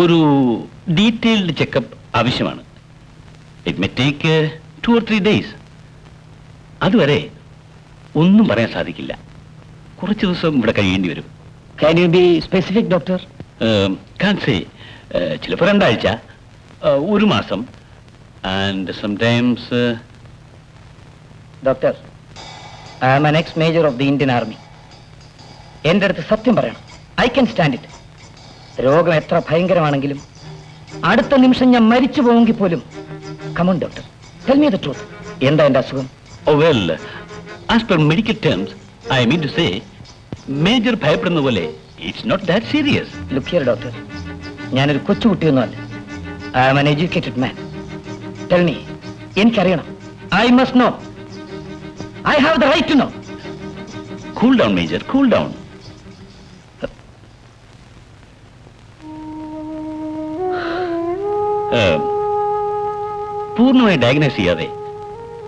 ഒരു detailed checkup ആവശ്യമാണ്. It may take two or three days അതുവരെ ഒന്നും പറയാൻ സാധിക്കില്ല. കുറച്ച് ദിവസം ഇവിടെ കഴിയേണ്ടി വരും. Can you be specific doctor can't say ചിലപ്പോൾ രണ്ടാഴ്ച ഒരു മാസം. And sometimes doctor I am an ex major of the Indian army എന്റെ അടുത്ത് സത്യം പറയണം. ഐ ക്യാൻ സ്റ്റാൻഡ് ഇറ്റ് രോഗം എത്ര ഭയങ്കരമാണെങ്കിലും അടുത്ത നിമിഷം ഞാൻ മരിച്ചു പോവുമെങ്കിൽ പോലും. Come on doctor tell me the truth എന്താ എന്റെ അസുഖം? ഓ well as per medical terms I mean to say major ഭയപ്പെടുന്ന പോലെ it's not that serious look here doctor ഞാനൊരു കൊച്ചുകുട്ടിയൊന്നുമല്ല. I am an educated man tell me എനിക്കറിയണം. I must know I have the right to know cool down major cool down പൂർണമായി diagnose ചെയ്യാതെ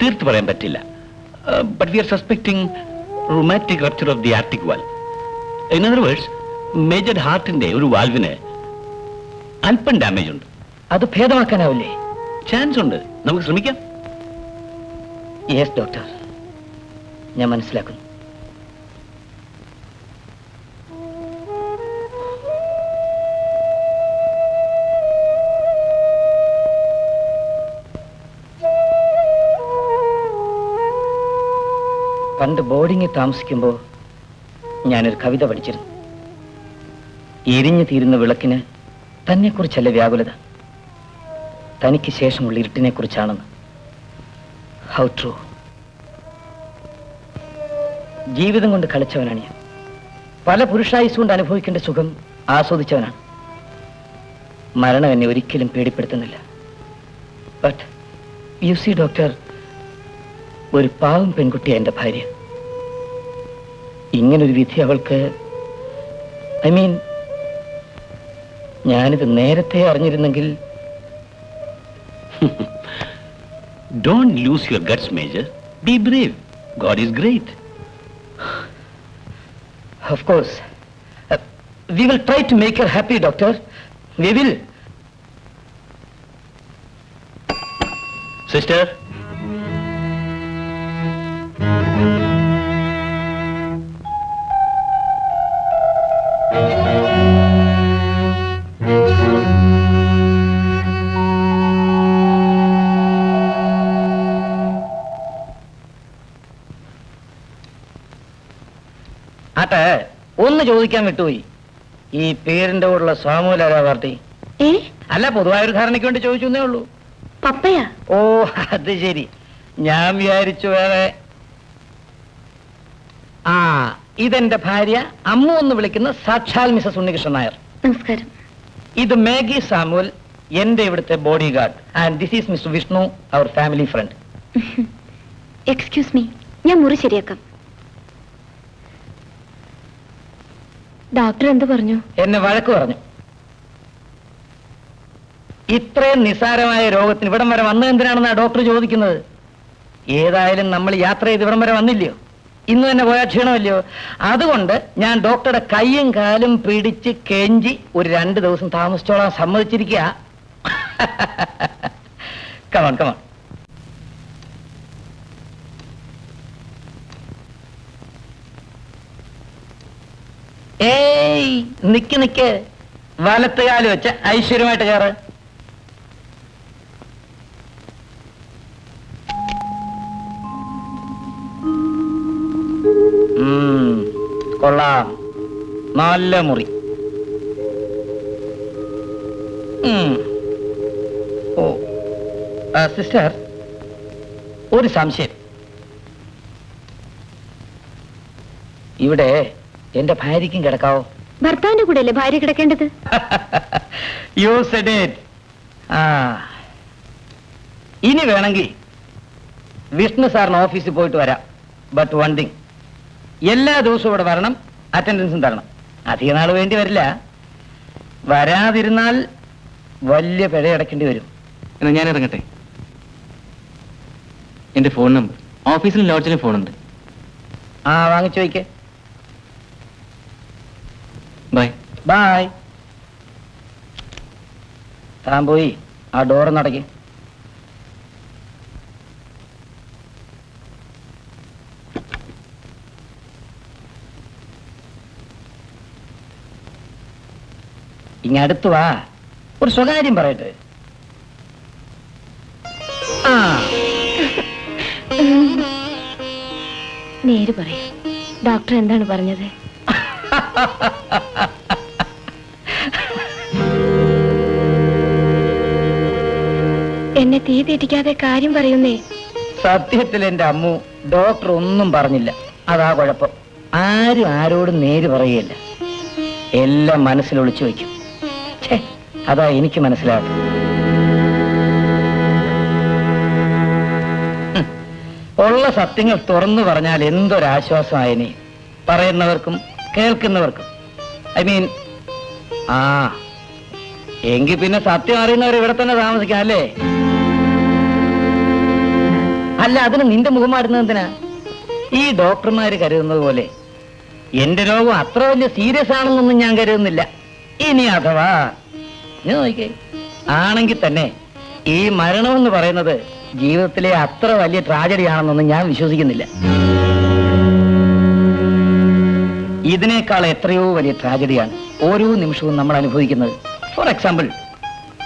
തീർത്ത് പറയാൻ പറ്റില്ല. But we are suspecting rheumatic rupture of the aortic valve in other words major ഹാർട്ടിന്റെ ഒരു വാൽവിന് അല്പം damage ഉണ്ട്. അത് ഭേദമാക്കാനാവില്ലേ? ചാൻസ് ഉണ്ട്. നമുക്ക് ശ്രമിക്കാം. യെസ് ഡോക്ടർ ഞാൻ മനസ്സിലാക്കുന്നു. പണ്ട് ബോർഡിങ്ങിൽ താമസിക്കുമ്പോൾ ഞാനൊരു കവിത പഠിച്ചിരുന്നു. എരിഞ്ഞു തീരുന്ന വിളക്കിന് തന്നെക്കുറിച്ചല്ല വ്യാകുലത. തനിക്ക് ശേഷമുള്ള ഇരുട്ടിനെ കുറിച്ചാണെന്ന് ഹൗ ട്രൂ ജീവിതം കൊണ്ട് കളിച്ചവനാണ് ഞാൻ. പല പുരുഷായുസ് കൊണ്ട് അനുഭവിക്കേണ്ട സുഖം ആസ്വദിച്ചവനാണ്. മരണം എന്നെ ഒരിക്കലും പേടിപ്പെടുത്തുന്നില്ല. ബട്ട് യു സി ഡോക്ടർ ഒരു പാവം പെൺകുട്ടിയാണ് എന്റെ ഭാര്യ. ഇങ്ങനൊരു വിധി അവൾക്ക്. ഐ മീൻ ഞാനിത് നേരത്തെ അറിഞ്ഞിരുന്നെങ്കിൽ. Lose your guts major be brave God is great of course we will try to make your happy doctor we will sister ആട്ടെ ഒന്ന് ചോദിക്കാൻ വിട്ടുപോയി. ഈ പേരിന്റെ കൂടെയുള്ള സ്വാമൂലാരാ പാർട്ടി? ഏ? അല്ല പൊതുവായൊരു ധാരണയ്ക്ക് വേണ്ടി ചോദിച്ചു ഉള്ളൂ. പപ്പയാ? ഓ അത് ശരി. ഞാൻ വിചാരിച്ചു വേറെ. ആ ഇതെന്റെ ഭാര്യ അമ്മു എന്ന് വിളിക്കുന്ന സാക്ഷാൽ മിസസ് ഉണ്ണികൃഷ്ണൻ നായർ. നമസ്കാരം. ഇത് മേഗി സാമുൽ എന്റെ ഇവിടുത്തെ body guard and this is mister Vishnu our family friend excuse me ഞാൻ മുറി ശരിയാക്കാം. ഡോക്ടർ എന്ത് പറഞ്ഞു? എന്നെ വഴക്ക് പറഞ്ഞു. ഇത്രയും നിസാരമായ രോഗത്തിന് ഇവിടം വരെ വന്നത് എന്തിനാണെന്നാ ഡോക്ടർ ചോദിക്കുന്നത്? ഏതായാലും നമ്മൾ യാത്ര ചെയ്ത് ഇവിടം വരെ വന്നില്ലയോ? ഇന്ന് തന്നെ പോയാൽ ക്ഷീണമല്ലയോ? അതുകൊണ്ട് ഞാൻ ഡോക്ടറുടെ കൈയും കാലും പിടിച്ച് കെഞ്ചി ഒരു രണ്ട് ദിവസം താമസിച്ചോളാൻ സമ്മതിച്ചിരിക്കുക കമൺ കമൺ ഏയ് നിക്ക് നിക്ക്. വലത്ത് കാൽ വെച്ച് ഐശ്വര്യമായിട്ട് കയറ് കൊള്ളാം. നല്ല മുറി. ഓ സിസ്റ്റർ ഒരു സംശയം. ഇവിടെ എന്റെ ഭാര്യയ്ക്കും കിടക്കാവോ? ഭർത്താവിന്റെ കൂടെ അല്ലേ ഭാര്യ കിടക്കേണ്ടത്? യു സെഡ് ഇറ്റ് ആ. ഇനി വേണമെങ്കിൽ വിഷ്ണു സാറിന് ഓഫീസിൽ പോയിട്ട് വരാം. ബട്ട് വൺ തിങ് എല്ലാ ദിവസവും ഇവിടെ വരണം അറ്റൻഡൻസും തരണം. അധിക നാൾ വേണ്ടി വരില്ല. വരാതിരുന്നാൽ വലിയ പിഴ അടയ്ക്കേണ്ടി വരും. എന്നാ ഞാൻ ഇറങ്ങട്ടെ. എന്റെ ഫോൺ നമ്പർ ഓഫീസിലും ലോഡ്ജിലും ഫോണുണ്ട്. ആ വാങ്ങിച്ചു വയ്ക്ക്. ബൈ ബൈ താൻ പോയി. ആ ഡോർ നടക്കി ഇങ്ങ അടുത്തു വാ. ഒരു സ്വകാര്യം പറയട്ടെ. ആ. നേര് പറയൂ. ഡോക്ടർ എന്താണ് പറഞ്ഞത്? എന്നെ തീ തെറ്റിക്കാതെ കാര്യം പറയുന്നേ. സത്യത്തിൽ എന്റെ അമ്മു ഡോക്ടർ ഒന്നും പറഞ്ഞില്ല. അതാ കുഴപ്പം. ആരും ആരോടും നേര് പറയുകയില്ല. എല്ലാം മനസ്സിൽ ഒളിച്ചു വയ്ക്കും. അതാ എനിക്ക് മനസ്സിലാകും ഉള്ള സത്യങ്ങൾ തുറന്നു പറഞ്ഞാൽ എന്തൊരാശ്വാസമായനെ. പറയുന്നവർക്കും കേൾക്കുന്നവർക്കും. ഐ മീൻ ആ എങ്കിൽ പിന്നെ സത്യം അറിയുന്നവർ ഇവിടെ തന്നെ താമസിക്കാം അല്ലേ? അല്ല അതിന് നിന്റെ മുഖം എന്തിനാ? ഈ ഡോക്ടർമാര് കരുതുന്നത് പോലെ എന്റെ രോഗം അത്ര വലിയ സീരിയസ് ആണെന്നൊന്നും ഞാൻ കരുതുന്നില്ല. ഇനി അഥവാ ഞാൻ നോക്കിക്കേ. ആണെങ്കിൽ തന്നെ ഈ മരണമെന്ന് പറയുന്നത് ജീവിതത്തിലെ അത്ര വലിയ ട്രാജഡി ആണെന്നൊന്നും ഞാൻ വിശ്വസിക്കുന്നില്ല. ഇതിനേക്കാൾ എത്രയോ വലിയ ട്രാജഡിയാണ് ഓരോ നിമിഷവും നമ്മൾ അനുഭവിക്കുന്നത്. ഫോർ എക്സാമ്പിൾ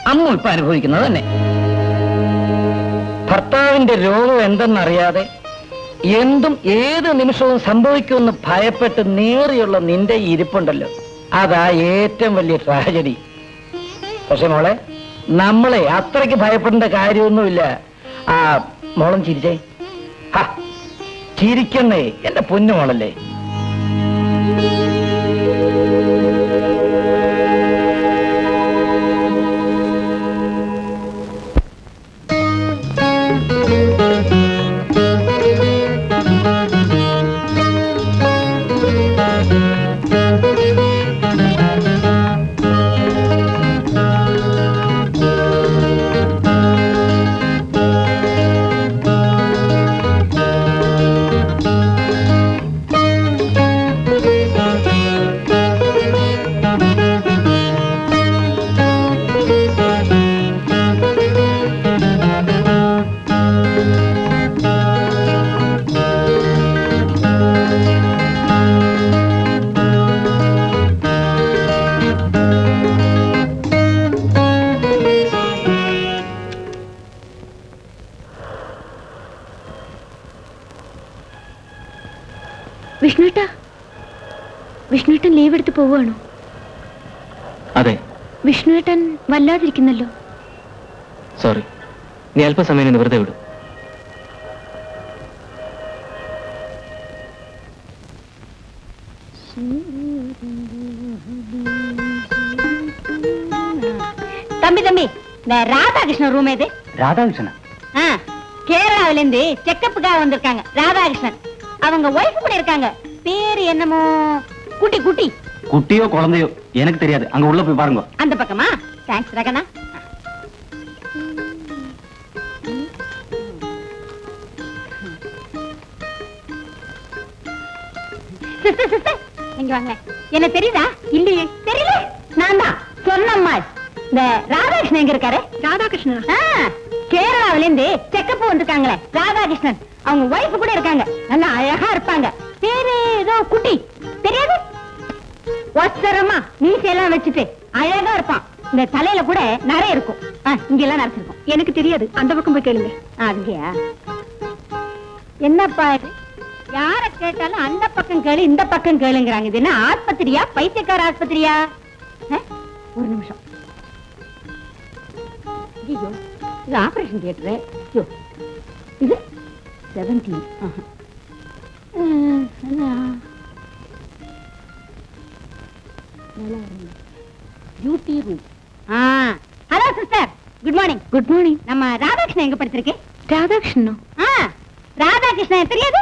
അമ്മ ഇപ്പൊ അനുഭവിക്കുന്നത് തന്നെ. ഭർത്താവിന്റെ രോഗം എന്തെന്നറിയാതെ എന്തും ഏത് നിമിഷവും സംഭവിക്കുമെന്ന് ഭയപ്പെട്ട് നേറിയുള്ള നിന്റെ ഇരിപ്പുണ്ടല്ലോ. അതാ ഏറ്റവും വലിയ ട്രാജഡി പക്ഷെ മോളെ നമ്മളെ അത്രയ്ക്ക് ഭയപ്പെടേണ്ട കാര്യമൊന്നുമില്ല. ആ മോളം ചിരിച്ചേ. ഹാ, ചിരിക്കുന്നേ എന്റെ പൊന്നു മോളല്ലേ. വല്ലാതിരിക്കുന്നല്ലോ സോറി നീ അല്പസമയം ഒന്ന് വെറുതെ വിടും தம்பி தம்பி இந்த ராதாகிருஷ்ணன் ரூம் எது ராதாகிருஷ்ணன் ஆ, கேரளாவில இருந்து செக்கப்புக்காக வந்திருக்காங்க ராதாகிருஷ்ணன் அவங்க ஒய்ஃப் கூட இருக்காங்க பேரு என்னமோ குட்டி குட்டி குட்டியோ குழந்தையோ எனக்கு தெரியாது அங்க உள்ள போய் பாருங்க அந்த பக்கமா தேங்க்ஸ் ரகனா இங்க வாங்க என்ன தெரியுதா? இல்லையே. தெரியல. நான் தான் சொன்னம்மா இந்த ராதாகிருஷ்ணன் எங்க இருக்காரு? ராதாகிருஷ்ணன்? கேரளாவில இருந்து செக்கப் வந்திருக்காங்களே ராதாகிருஷ்ணன். அவங்க ஒய்ஃப் கூட இருக்காங்க. நல்லா அழகா இருப்பாங்க. பேரு ஏதோ குட்டி. தெரியாது? ஒசரமா மீசையெல்லாம் வச்சுட்டு அழகா இருப்பான். இந்த தலையில கூட நிறைய இருக்கும். ஆ, இங்க எல்லாம் நடத்திருக்கும். எனக்கு தெரியாது. அந்த பக்கம் போய் கேளுங்க. அதுங்கயா என்னப்பா யார கேட்டாலும் அந்த பக்கம் கேளு இந்த பக்கம் கேளுங்கிறாங்க. இது என்ன ஆஸ்பத்திரியா? பைத்தியக்கார ஆஸ்பத்திரியா? ஆ? ஒரு நிமிஷம். ஐயோ இது ஆபரேஷன் தியேட்டரு ஐயோ இது seventeen room hello sister good morning good morning நம்ம ராதாகிருஷ்ணன் எங்க படிச்சிருக்கு? ராதாகிருஷ்ணனோ? ராதாகிருஷ்ணன் தெரியாது?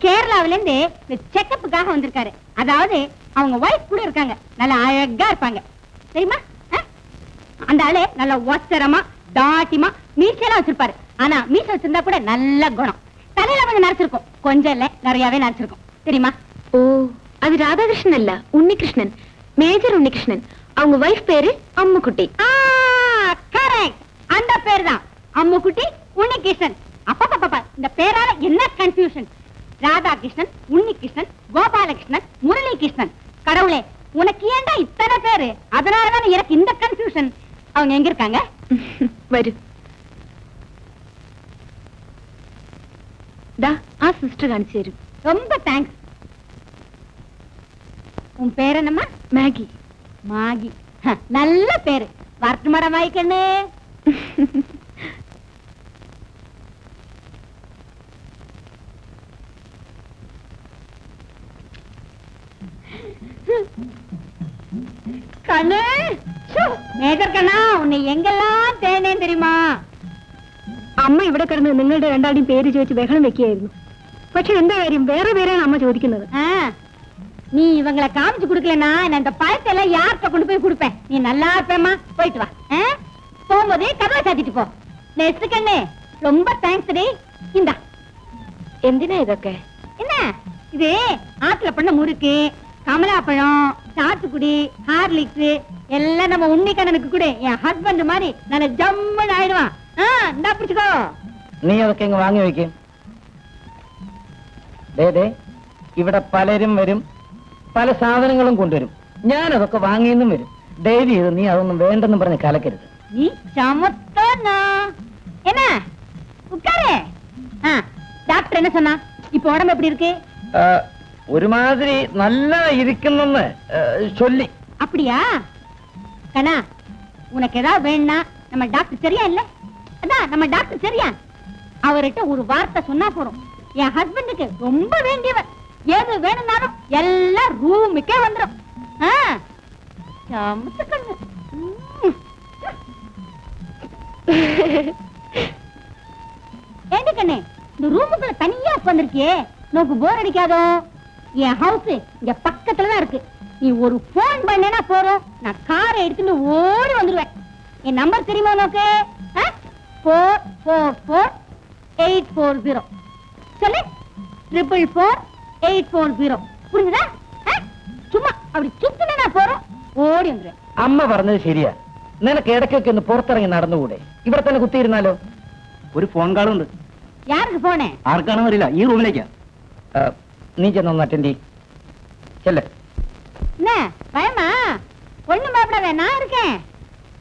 கேரளாவில இருந்து இந்த செக்கப்புக்காக வந்திருக்காரு. அதாவது அவங்க ஒய்ஃப் கூட இருக்காங்க. நல்லா அழகா இருப்பாங்க. தெரியுமா? அந்த ஆளு நல்ல ஒசரமா தாட்டிமா மீசையெல்லாம் வச்சிருப்பாரு. ஆனா மீசை வச்சிருந்தா கூட நல்ல குணம். தலையில கொஞ்சம் நரைச்சிருக்கும். கொஞ்சம் இல்ல நிறையவே நரைச்சிருக்கும். தெரியுமா? ஓ அது ராதாகிருஷ்ணன் அல்ல உன்னிகிருஷ்ணன். மேஜர் உன்னிகிருஷ்ணன். அவங்க வைஃப் பேரு அம்முக்குட்டி. அந்த பேர் தான் அம்முக்குட்டி உன்னி கிருஷ்ணன் அப்பா பாப்பா இந்த பேரால என்ன கன்ஃபியூஷன் ராதாகிருஷ்ணன் உன்னி கிருஷ்ணன் கோபாலகிருஷ்ணன் முரளி கிருஷ்ணன் கடவுளே உனக்கு ஏண்டா இத்தனை பேரு? அதனாலதான் எனக்கு இந்த கன்ஃபியூஷன் அவங்க எங்க இருக்காங்க? வரு. டா ஆ சிஸ்டர் ரொம்ப தேங்க்ஸ் உன் பேர் என்னம்மா? மேகி. ஹ, நல்ல பேரு வரட்டு மரம் வாய்க்கண்ணு കണ്ണു മേജർ കണ്ണാ ഉന്നെ എങ്കെല്ലാം തേനേൻ தெரியுமா അമ്മ ഇവിടെ കിടന്ന് നിങ്ങളുടെ രണ്ടാളുടെയും പേര് ചോദിച്ച് ബഹളം വെക്കുകയായിരുന്നു പക്ഷെ എന്താ കാര്യം വേറെ പേരാണ് അമ്മ ചോദിക്കുന്നത് ஆ, நீ இவங்களை காமிச்சு குடுக்கலனா நான் இந்த பழத்தை எல்லாம் யார்கிட்ட கொண்டு போய் கொடுப்பேன் நீ நல்லா இருப்பேம்மா போயிட்டு வா ஆ? போகும்போது கதவை சாத்திட்டு போ நெக்ஸ்ட் கண்ணு ரொம்ப தேங்க்ஸ் டி இந்தா എന്തിനാ ഇതൊക്കെ என்ன இது ஆத்துல பண்ண முறுக்கு கமலாப்பழம் சாத்துக்குடி ஹார்லிக்ஸ் எல்லாம் நம்ம உன்னிக்கண்ணனுக்கு கூட என் ஹஸ்பண்ட் மாதிரி நல்ல ஜம்முன்னு ஆயிடுவான் ஆ, இந்தா பிடிச்சுக்கோ നീ അതൊക്കെ ഇങ്ങ് വാങ്ങി വെക്കും ദേ ദേ ഇവിടെ പലരും വരും പല സാധനങ്ങളും കൊണ്ടുവരും ഞാൻ അതൊക്കെ വാങ്ങിയെന്നും വരും ദയവ് ചെയ്ത് നീ അതൊന്നും വേണ്ടെന്നും പറഞ്ഞ് കലക്കരുത് நீ சமத்தனா என்ன உட்காரு ஆ, டாக்டர் என்ன சொன்னா இப்ப உடம்பு எப்படி இருக்கு ആ, ഒരുമാതിരി നല്ല ഇരിക്കുന്നെന്ന് ആ, ചൊല്ലി அப்படியா கண்ணா உனக்கு ஏதாவது வேணும்னா நம்ம டாக்டர் சரியா இல்ல அதான் நம்ம டாக்டர் சரியா அவர்கிட்ட ஒரு வார்த்தை சொன்னா போறோம் என் ஹஸ்பண்டுக்கு ரொம்ப வேண்டியவர் எது வேணும்னாலும் எல்லாம் ரூமுக்கே வந்துடும் ஆ, ஏண்டி கண்ணே இந்த ரூமுக்குள்ள தனியா உட்காந்துருக்கியே நோக்கு போர் அடிக்காதோ? என் ஹவுஸ் இங்க பக்கத்துல தான் இருக்கு. நீ ஒரு போன் பண்ணேனா போறோம் நான் காரை எடுத்துட்டு ஓடி வந்துருவேன். என் நம்பர் தெரியுமா உனக்கு? Four four four eight four zero சொல்லு. Triple four eight four zero புரிஞ்சுதா ஆ? சும்மா அப்படி சுத்தினா போறோம் ஓடி வந்துருவேன் അമ്മ പറഞ്ഞത് ശരിയാ നിനക്ക് ഇടയ്ക്കൊക്കെ ഒന്ന് പുറത്തിറങ്ങി നടന്നുകൂടെ ഇവിടെ തന്നെ കുത്തിയിരുന്നാലോ ഒരു ഫോൺ കാൾ ഉണ്ട് யாருக்கு போனேன் ആർക്കാണെന്ന് അറിയില്ല ഈ റൂമിലേക്കാ ആ, നീ ചെന്നൊന്ന് അറ്റൻഡ് ചെല്ലേ என்ன பயமா ஒண்ணும் பயப்படாத நான் இருக்கேன்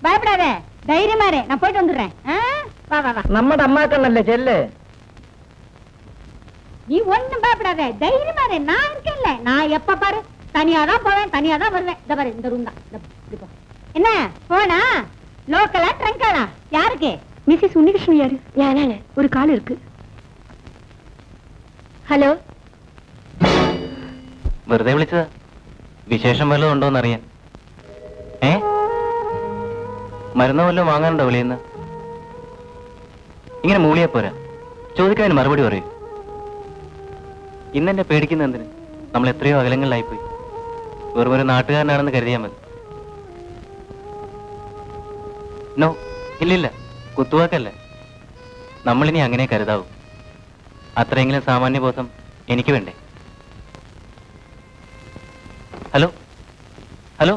பயப்படாத தைரியமா இரு நான் போயிட்டு வந்துடுறேன் ஆ? வா வா வா നമ്മുടെ അമ്മാക്കണ്ണല്ലേ ചെല്ലേ நீ ஒண்ணும் பயப்படாத தைரியமா இரு நான் இருக்கேன்ல நான் எப்ப பாரு தனியா தான் போவேன் தனியா தான் வருவேன் இந்த பாரு இந்த ரூம் தான் என்ன போனா லோக்கலா ட்ரங்காலா யாருக்கு மிஸ்ஸஸ் உன்னிகிருஷ்ணன் யாரு யாரான ஒரு கால் இருக்கு ഹലോ വെറുതെ വിളിച്ചതാ വിശേഷം വല്ലതും ഉണ്ടോന്ന് അറിയാൻ ഏ മരുന്ന് വല്ലതും വാങ്ങാനുണ്ടോ വിളിയെന്ന് ഇങ്ങനെ മൂളിയാ പോരാ ചോദിക്കാൻ മറുപടി പറയൂ ഇന്നെന്നെ പേടിക്കുന്ന എന്തിന് നമ്മൾ എത്രയോ അകലങ്ങളിലായിപ്പോയി വെറും ഒരു നാട്ടുകാരനാണെന്ന് കരുതിയാൽ മതി നോ ഇല്ലില്ല കുത്തുവാക്കല്ല നമ്മളിനി അങ്ങനെ കരുതാവൂ അത്രയെങ്കിലും സാമാന്യബോധം എനിക്ക് വേണ്ടേ ഹലോ ഹലോ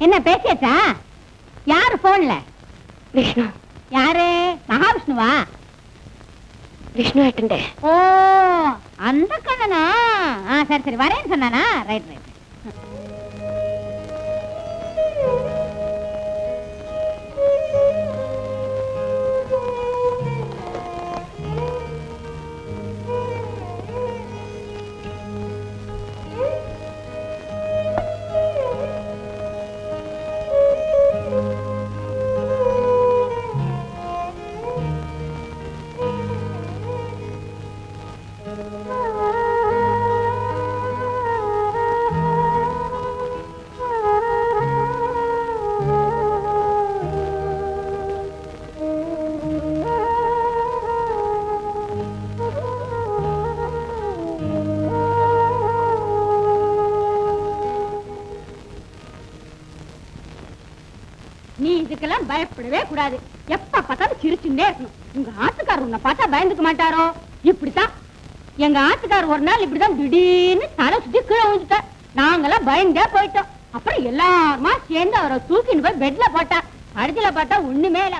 என்ன பேசியாச்சா யாரு போன்ல വിഷ്ണു யாரு மகாவிஷ்ணுவா விஷ்ணு ஆட்டண்டே ஓ அந்த கண்ணனா ஆ சரி சரி வரேன்னு சொன்னானா ரைட் ரைட் பயப்படவே கூடாது. எப்ப பார்த்தாலும் சிரிச்சுட்டே இருக்கணும். உங்க ஆத்துக்காரர் உன்னை பார்த்தா பயந்துக்க மாட்டாரோ? இப்படித்தான். எங்க ஆத்துக்காரர் ஒரு நாள் இப்படிதான் திடீர்னு தலை சுத்தி கீழே விழுந்துட்டார். நாங்கெல்லாம் பயந்தே போயிட்டோம். அப்புறம் எல்லாருமா சேர்ந்து அவரை தூக்கின்னு போய் பெட்ல போட்டா படுத்துல பார்த்தா ஒண்ணுமே இல்ல.